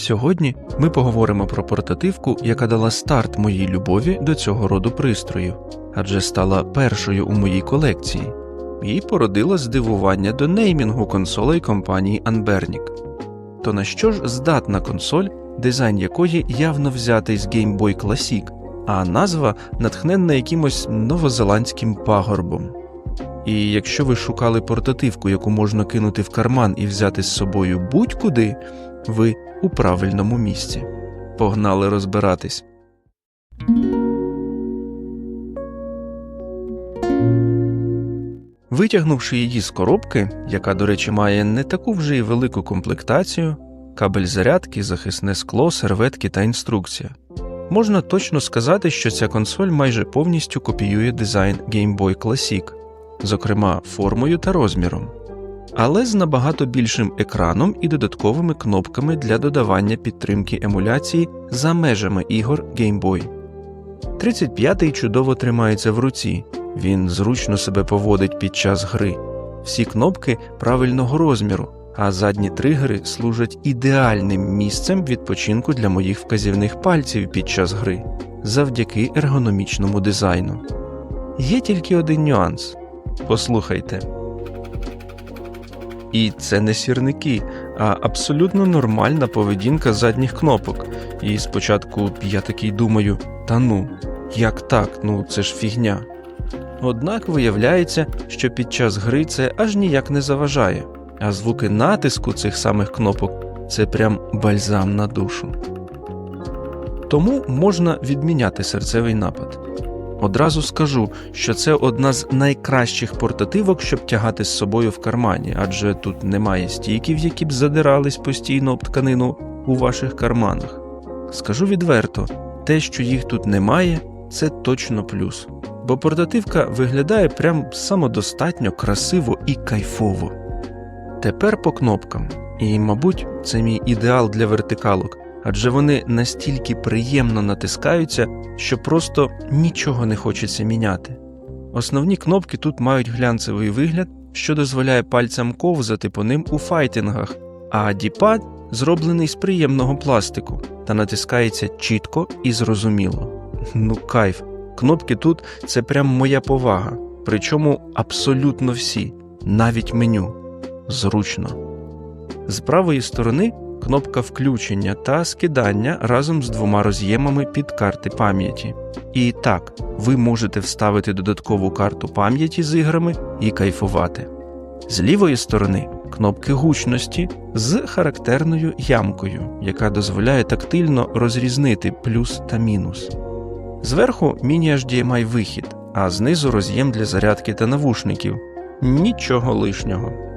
Сьогодні ми поговоримо про портативку, яка дала старт моїй любові до цього роду пристроїв, адже стала першою у моїй колекції, і породила здивування до неймінгу консолей компанії Anbernic. То на що ж здатна консоль, дизайн якої явно взятий з Game Boy Classic, а назва натхненна якимось новозеландським пагорбом. І якщо ви шукали портативку, яку можна кинути в карман і взяти з собою будь-куди, ви у правильному місці. Погнали розбиратись. Витягнувши її з коробки, яка, до речі, має не таку вже й велику комплектацію, кабель зарядки, захисне скло, серветки та інструкція, можна точно сказати, що ця консоль майже повністю копіює дизайн Game Boy Classic, зокрема формою та розміром, але з набагато більшим екраном і додатковими кнопками для додавання підтримки емуляції за межами ігор Game Boy. 35-й чудово тримається в руці, він зручно себе поводить під час гри. Всі кнопки правильного розміру, а задні тригери служать ідеальним місцем відпочинку для моїх вказівних пальців під час гри завдяки ергономічному дизайну. Є тільки один нюанс. Послухайте. І це не сірники, а абсолютно нормальна поведінка задніх кнопок. І спочатку я такий думаю: та ну, як так? Ну це ж фігня. Однак виявляється, що під час гри це аж ніяк не заважає, а звуки натиску цих самих кнопок це прям бальзам на душу. Тому можна відміняти серцевий напад. Одразу скажу, що це одна з найкращих портативок, щоб тягати з собою в кармані, адже тут немає стійків, які б задирались постійно об тканину у ваших карманах. Скажу відверто, те, що їх тут немає, це точно плюс, бо портативка виглядає прям самодостатньо красиво і кайфово. Тепер по кнопкам, і, мабуть, це мій ідеал для вертикалок, адже вони настільки приємно натискаються, що просто нічого не хочеться міняти. Основні кнопки тут мають глянцевий вигляд, що дозволяє пальцям ковзати по ним у файтингах, а діпад зроблений з приємного пластику та натискається чітко і зрозуміло. Ну, кайф. Кнопки тут це прям моя повага, причому абсолютно всі, навіть меню. Зручно. З правої сторони кнопка включення та скидання разом з двома роз'ємами під карти пам'яті. І так, ви можете вставити додаткову карту пам'яті з іграми і кайфувати. З лівої сторони кнопки гучності з характерною ямкою, яка дозволяє тактильно розрізнити плюс та мінус. Зверху міні-HDMI вихід, а знизу роз'єм для зарядки та навушників. Нічого лишнього.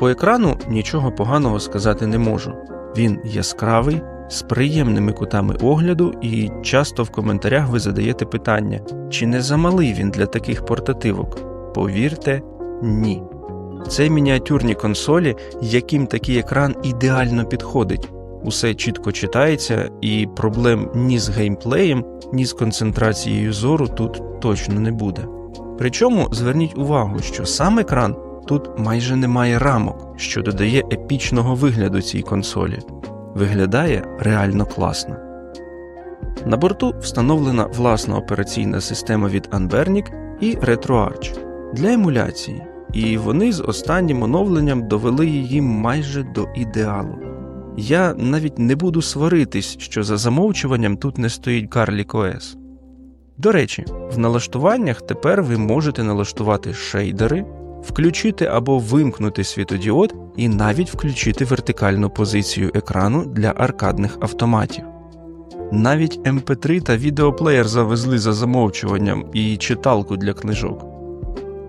По екрану нічого поганого сказати не можу. Він яскравий, з приємними кутами огляду, і часто в коментарях ви задаєте питання, чи не замалий він для таких портативок. Повірте, ні. Це мініатюрні консолі, яким такий екран ідеально підходить. Усе чітко читається, і проблем ні з геймплеєм, ні з концентрацією зору тут точно не буде. Причому зверніть увагу, що сам екран тут майже немає рамок, що додає епічного вигляду цій консолі. Виглядає реально класно. На борту встановлена власна операційна система від Anbernic і RetroArch для емуляції, і вони з останнім оновленням довели її майже до ідеалу. Я навіть не буду сваритись, що за замовчуванням тут не стоїть Garlic OS. До речі, в налаштуваннях тепер ви можете налаштувати шейдери, включити або вимкнути світодіод і навіть включити вертикальну позицію екрану для аркадних автоматів. Навіть MP3 та відеоплеєр завезли за замовчуванням і читалку для книжок.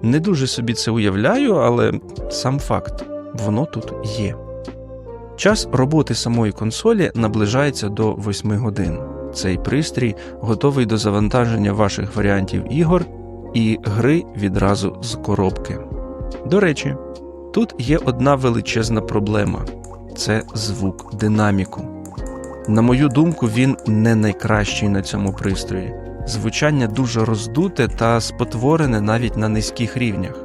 Не дуже собі це уявляю, але сам факт воно тут є. Час роботи самої консолі наближається до 8 годин. Цей пристрій готовий до завантаження ваших варіантів ігор і гри відразу з коробки. До речі, тут є одна величезна проблема це звук динаміку. На мою думку, він не найкращий на цьому пристрої. Звучання дуже роздуте та спотворене навіть на низьких рівнях.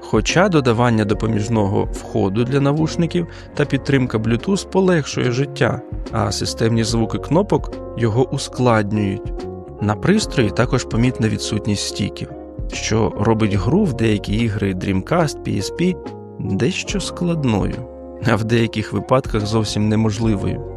Хоча додавання допоміжного входу для навушників та підтримка Bluetooth полегшує життя, а системні звуки кнопок його ускладнюють. На пристрої також помітна відсутність стіків, що робить гру в деякі ігри Dreamcast, PSP дещо складною, а в деяких випадках зовсім неможливою.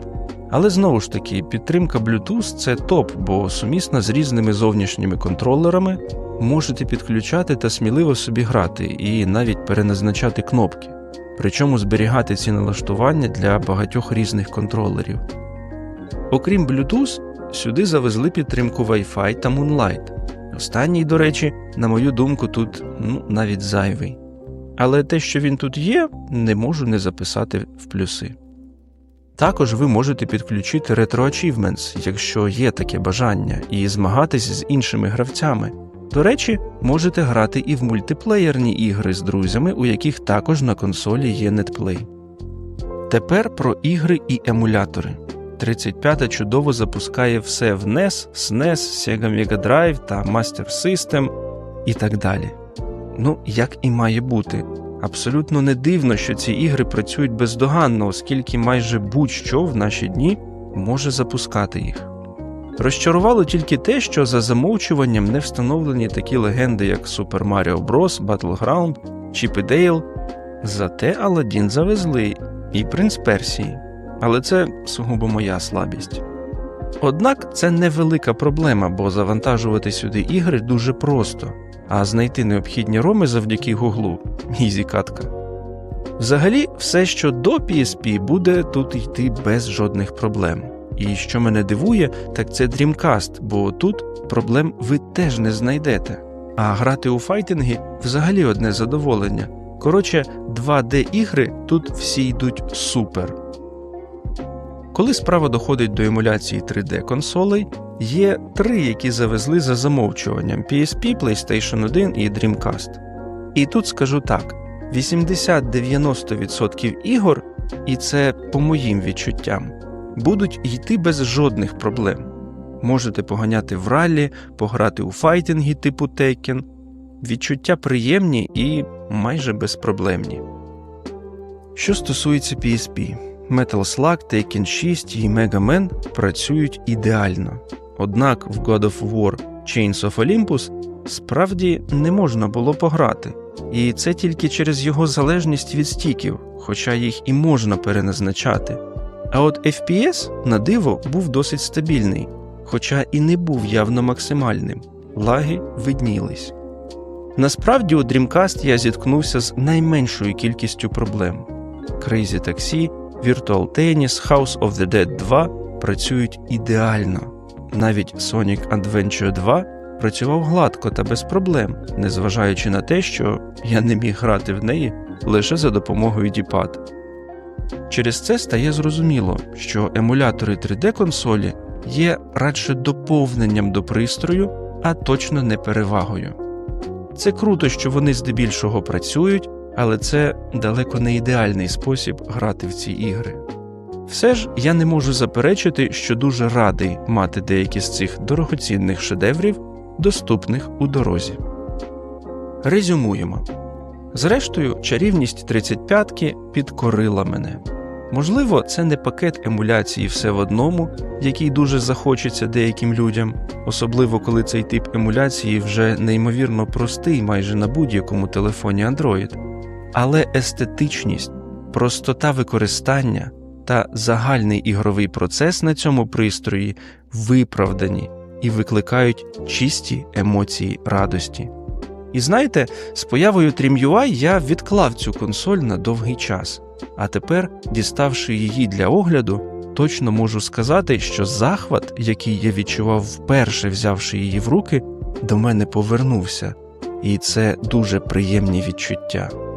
Але знову ж таки, підтримка Bluetooth це топ, бо сумісна з різними зовнішніми контролерами можете підключати та сміливо собі грати і навіть переназначати кнопки, причому зберігати ці налаштування для багатьох різних контролерів. Окрім Bluetooth, сюди завезли підтримку Wi-Fi та Moonlight. Останній, до речі, на мою думку, тут ну, навіть зайвий. Але те, що він тут є, не можу не записати в плюси. Також ви можете підключити Retro Achievements, якщо є таке бажання, і змагатись з іншими гравцями. До речі, можете грати і в мультиплеєрні ігри з друзями, у яких також на консолі є нетплей. Тепер про ігри і емулятори. 35-та чудово запускає все в NES, SNES, Sega Mega Drive та Master System і так далі. Ну, як і має бути. Абсолютно не дивно, що ці ігри працюють бездоганно, оскільки майже будь-що в наші дні може запускати їх. Розчарувало тільки те, що за замовчуванням не встановлені такі легенди, як Super Mario Bros., Battleground, Chip і Dale. Зате Аладдін завезли і Принц Персії. Але це сугубо моя слабість. Однак це невелика проблема, бо завантажувати сюди ігри дуже просто, а знайти необхідні роми завдяки гуглу ізі катка. Взагалі, все, що до PSP, буде тут йти без жодних проблем. І що мене дивує, так це Dreamcast, бо тут проблем ви теж не знайдете. А грати у файтинги взагалі одне задоволення. Коротше, 2D ігри тут всі йдуть супер. Коли справа доходить до емуляції 3D консолей, є три, які завезли за замовчуванням PSP, PlayStation 1 і Dreamcast. І тут скажу так: 80-90% ігор, і це по моїм відчуттям, будуть йти без жодних проблем. Можете поганяти в раллі, пограти у файтинги типу Tekken. Відчуття приємні і майже безпроблемні. Що стосується PSP, Metal Slug, Tekken 6 і Mega Man працюють ідеально. Однак в God of War Chains of Olympus справді не можна було пограти, і це тільки через його залежність від стіків, хоча їх і можна переназначати. А от FPS, на диво, був досить стабільний, хоча і не був явно максимальним, лаги виднілись. Насправді у Dreamcast я зіткнувся з найменшою кількістю проблем. Crazy Taxi, Virtual Tennis, House of the Dead 2 працюють ідеально. Навіть Sonic Adventure 2 працював гладко та без проблем, незважаючи на те, що я не міг грати в неї лише за допомогою діпад. Через це стає зрозуміло, що емулятори 3D консолі є радше доповненням до пристрою, а точно не перевагою. Це круто, що вони здебільшого працюють, але це далеко не ідеальний спосіб грати в ці ігри. Все ж я не можу заперечити, що дуже радий мати деякі з цих дорогоцінних шедеврів, доступних у дорозі. Резюмуємо. Зрештою, чарівність 35-ки підкорила мене. Можливо, це не пакет емуляції все в одному, який дуже захочеться деяким людям, особливо коли цей тип емуляції вже неймовірно простий майже на будь-якому телефоні Android. Але естетичність, простота використання та загальний ігровий процес на цьому пристрої виправдані і викликають чисті емоції радості. І знаєте, з появою TrimUI я відклав цю консоль на довгий час, а тепер, діставши її для огляду, точно можу сказати, що захват, який я відчував вперше взявши її в руки, до мене повернувся, і це дуже приємні відчуття.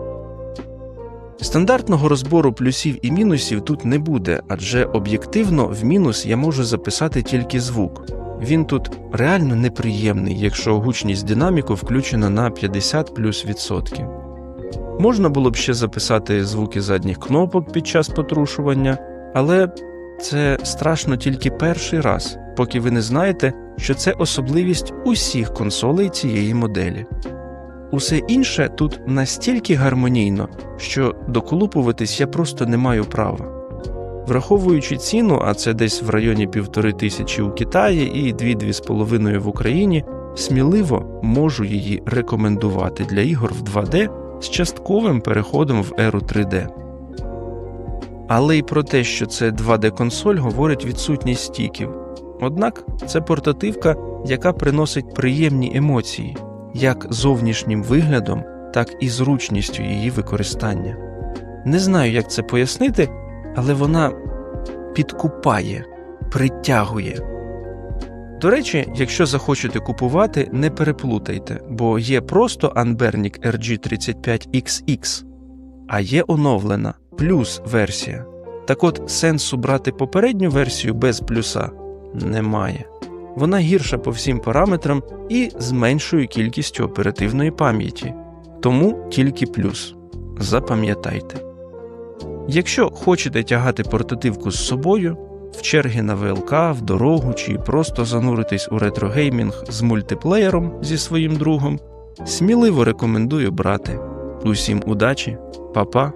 Стандартного розбору плюсів і мінусів тут не буде, адже об'єктивно в мінус я можу записати тільки звук. Він тут реально неприємний, якщо гучність динаміку включена на 50 плюс відсотків. Можна було б ще записати звуки задніх кнопок під час потрушування, але це страшно тільки перший раз, поки ви не знаєте, що це особливість усіх консолей цієї моделі. Усе інше тут настільки гармонійно, що доколупуватись я просто не маю права. Враховуючи ціну, а це десь в районі півтори тисячі у Китаї і дві-дві з половиною в Україні, сміливо можу її рекомендувати для ігор в 2D з частковим переходом в еру 3D. Але й про те, що це 2D-консоль, говорить відсутність стіків. Однак це портативка, яка приносить приємні емоції, як зовнішнім виглядом, так і зручністю її використання. Не знаю, як це пояснити, але вона підкупає, притягує. До речі, якщо захочете купувати, не переплутайте, бо є просто Anbernic RG35XX, а є оновлена плюс версія. Так от сенсу брати попередню версію без плюса немає. Вона гірша по всім параметрам і з меншою кількістю оперативної пам'яті, тому тільки плюс. Запам'ятайте. Якщо хочете тягати портативку з собою, в черги на ВЛК, в дорогу чи просто зануритись у ретрогеймінг з мультиплеєром зі своїм другом, сміливо рекомендую брати. Усім удачі, па-па!